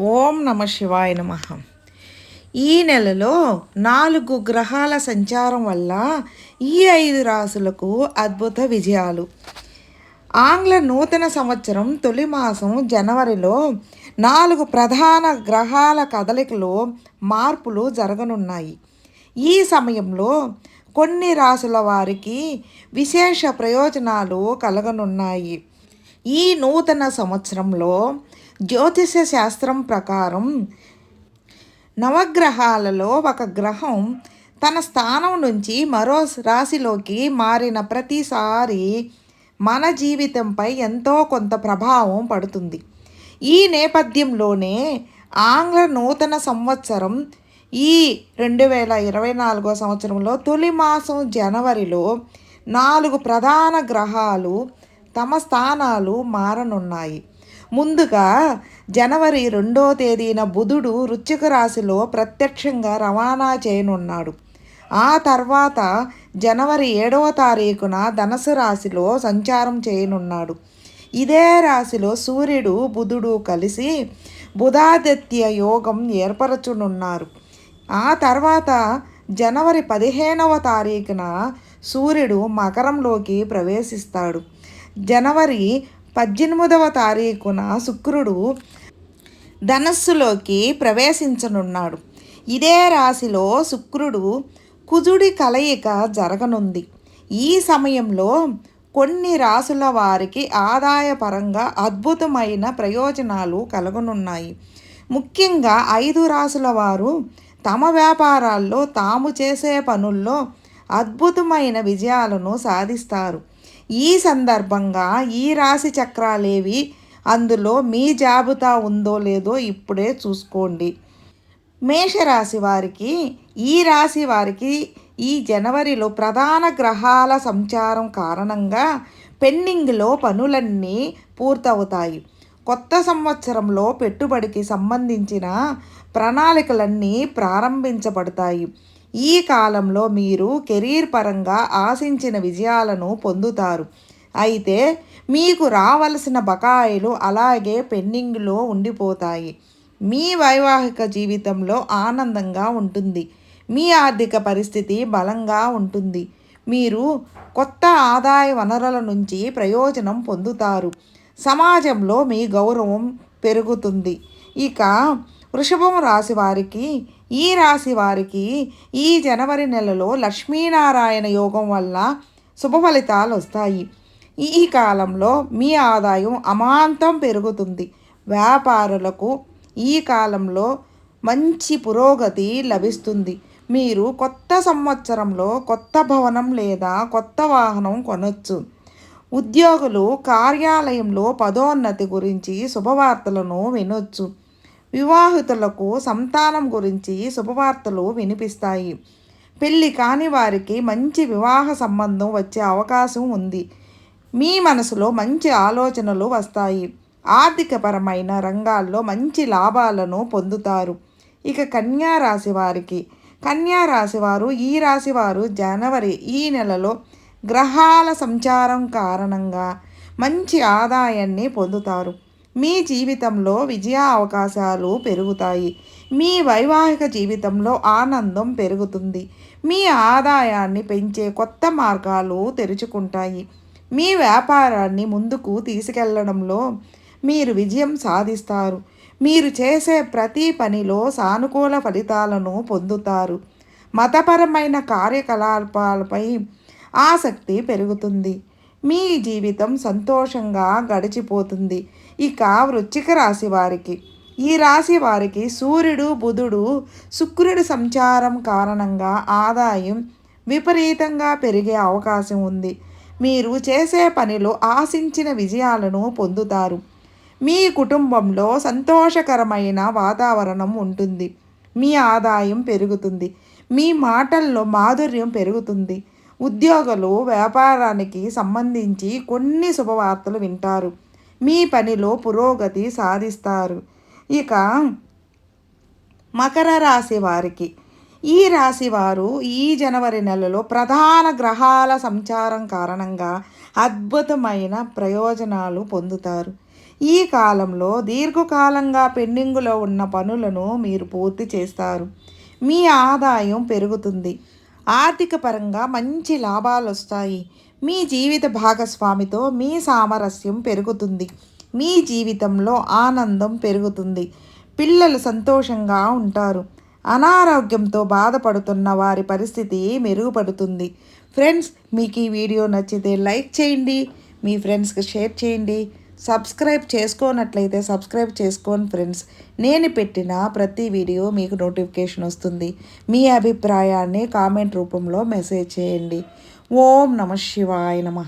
ఓం నమ శివాయ నమ. ఈ నెలలో నాలుగు గ్రహాల సంచారం వల్ల ఈ ఐదు రాసులకు అద్భుత విజయాలు. ఆంగ్ల నూతన సంవత్సరం తొలి మాసం జనవరిలో నాలుగు ప్రధాన గ్రహాల కదలికలో మార్పులు జరగనున్నాయి. ఈ సమయంలో కొన్ని రాసుల వారికి విశేష ప్రయోజనాలు కలగనున్నాయి. ఈ నూతన సంవత్సరంలో జ్యోతిష శాస్త్రం ప్రకారం నవగ్రహాలలో ఒక గ్రహం తన స్థానం నుంచి మరో రాశిలోకి మారిన ప్రతిసారి మన జీవితంపై ఎంతో కొంత ప్రభావం పడుతుంది. ఈ నేపథ్యంలోనే ఆంగ్ల నూతన సంవత్సరం ఈ రెండు వేల ఇరవై నాలుగో సంవత్సరంలో తొలి మాసం జనవరిలో నాలుగు ప్రధాన గ్రహాలు తమ స్థానాలు మారనున్నాయి. ముందుగా జనవరి రెండో తేదీన బుధుడు వృశ్చిక రాశిలో ప్రత్యక్షంగా రవాణా చేయనున్నాడు. ఆ తర్వాత జనవరి ఏడవ తారీఖున ధనసు రాశిలో సంచారం చేయనున్నాడు. ఇదే రాశిలో సూర్యుడు బుధుడు కలిసి బుధాదిత్య యోగం ఏర్పరచునున్నారు. ఆ తర్వాత జనవరి పదిహేనవ తారీఖున సూర్యుడు మకరంలోకి ప్రవేశిస్తాడు. జనవరి పద్దెనిమిదవ తారీఖున శుక్రుడు ధనస్సులోకి ప్రవేశించనున్నాడు. ఇదే రాశిలో శుక్రుడు కుజుడి కలయిక జరగనుంది. ఈ సమయంలో కొన్ని రాసుల వారికి ఆదాయపరంగా అద్భుతమైన ప్రయోజనాలు కలగనున్నాయి. ముఖ్యంగా ఐదు రాసుల వారు తమ వ్యాపారాల్లో తాము చేసే పనుల్లో అద్భుతమైన విజయాలను సాధిస్తారు. ఈ సందర్భంగా ఈ రాశి చక్రాలేవి అందులో మీ జాబితా ఉందో లేదో ఇప్పుడే చూసుకోండి. మేషరాశి వారికి ఈ రాశి వారికి ఈ జనవరిలో ప్రధాన గ్రహాల సంచారం కారణంగా పెండింగ్లో పనులన్నీ పూర్తవుతాయి. కొత్త సంవత్సరంలో పెట్టుబడికి సంబంధించిన ప్రణాళికలన్నీ ప్రారంభించబడతాయి. ఈ కాలంలో మీరు కెరీర్ పరంగా ఆశించిన విజయాలను పొందుతారు. అయితే మీకు రావలసిన బకాయిలు అలాగే పెండింగ్లో ఉండిపోతాయి. మీ వైవాహిక జీవితంలో ఆనందంగా ఉంటుంది. మీ ఆర్థిక పరిస్థితి బలంగా ఉంటుంది. మీరు కొత్త ఆదాయ వనరుల నుంచి ప్రయోజనం పొందుతారు. సమాజంలో మీ గౌరవం పెరుగుతుంది. ఇక వృషభం రాశి వారికి ఈ రాశి వారికి ఈ జనవరి నెలలో లక్ష్మీనారాయణ యోగం వల్ల శుభ ఫలితాలు వస్తాయి. ఈ కాలంలో మీ ఆదాయం అమాంతం పెరుగుతుంది. వ్యాపారులకు ఈ కాలంలో మంచి పురోగతి లభిస్తుంది. మీరు కొత్త సంవత్సరంలో కొత్త భవనం లేదా కొత్త వాహనం కొనొచ్చు. ఉద్యోగులు కార్యాలయంలో పదోన్నతి గురించి శుభవార్తలను వినొచ్చు. వివాహితులకు సంతానం గురించి శుభవార్తలు వినిపిస్తాయి. పెళ్ళి కాని వారికి మంచి వివాహ సంబంధం వచ్చే అవకాశం ఉంది. మీ మనసులో మంచి ఆలోచనలు వస్తాయి. ఆర్థికపరమైన రంగాల్లో మంచి లాభాలను పొందుతారు. ఇక కన్యా రాశి వారికి కన్యా రాశి వారు ఈ రాశి వారు జనవరి ఈ నెలలో గ్రహాల సంచారం కారణంగా మంచి ఆదాయాన్ని పొందుతారు. మీ జీవితంలో విజయ అవకాశాలు పెరుగుతాయి. మీ వైవాహిక జీవితంలో ఆనందం పెరుగుతుంది. మీ ఆదాయాన్ని పెంచే కొత్త మార్గాలు తెరుచుకుంటాయి. మీ వ్యాపారాన్ని ముందుకు తీసుకెళ్ళడంలో మీరు విజయం సాధిస్తారు. మీరు చేసే ప్రతి పనిలో సానుకూల ఫలితాలను పొందుతారు. మతపరమైన కార్యకలాపాలపై ఆసక్తి పెరుగుతుంది. మీ జీవితం సంతోషంగా గడిచిపోతుంది. ఇక వృశ్చిక రాశి వారికి. ఈ రాశి వారికి సూర్యుడు బుధుడు శుక్రుడి సంచారం కారణంగా ఆదాయం విపరీతంగా పెరిగే అవకాశం ఉంది. మీరు చేసే పనిలో ఆశించిన విజయాలను పొందుతారు. మీ కుటుంబంలో సంతోషకరమైన వాతావరణం ఉంటుంది. మీ ఆదాయం పెరుగుతుంది. మీ మాటల్లో మాధుర్యం పెరుగుతుంది. ఉద్యోగులు వ్యాపారానికి సంబంధించి కొన్ని శుభవార్తలు వింటారు. మీ పనిలో పురోగతి సాధిస్తారు. ఇక మకర రాశి వారికి ఈ రాశి వారు ఈ జనవరి నెలలో ప్రధాన గ్రహాల సంచారం కారణంగా అద్భుతమైన ప్రయోజనాలు పొందుతారు. ఈ కాలంలో దీర్ఘకాలంగా పెండింగులో ఉన్న పనులను మీరు పూర్తి చేస్తారు. మీ ఆదాయం పెరుగుతుంది. ఆర్థిక పరంగా మంచి లాభాలు వస్తాయి మీ జీవిత భాగస్వామితో మీ సామరస్యం పెరుగుతుంది. మీ జీవితంలో ఆనందం పెరుగుతుంది. పిల్లలు సంతోషంగా ఉంటారు. అనారోగ్యంతో బాధపడుతున్న వారి పరిస్థితి మెరుగుపడుతుంది. ఫ్రెండ్స్ మీకు ఈ వీడియో నచ్చితే లైక్ చేయండి. మీ ఫ్రెండ్స్కి షేర్ చేయండి. సబ్స్క్రైబ్ చేసుకోనట్లయితే సబ్స్క్రైబ్ చేసుకోండి ఫ్రెండ్స్. నేను పెట్టిన ప్రతి వీడియో మీకు నోటిఫికేషన్ వస్తుంది. మీ అభిప్రాయాన్ని కామెంట్ రూపంలో మెసేజ్ చేయండి. ఓం నమ శివాయ నమ.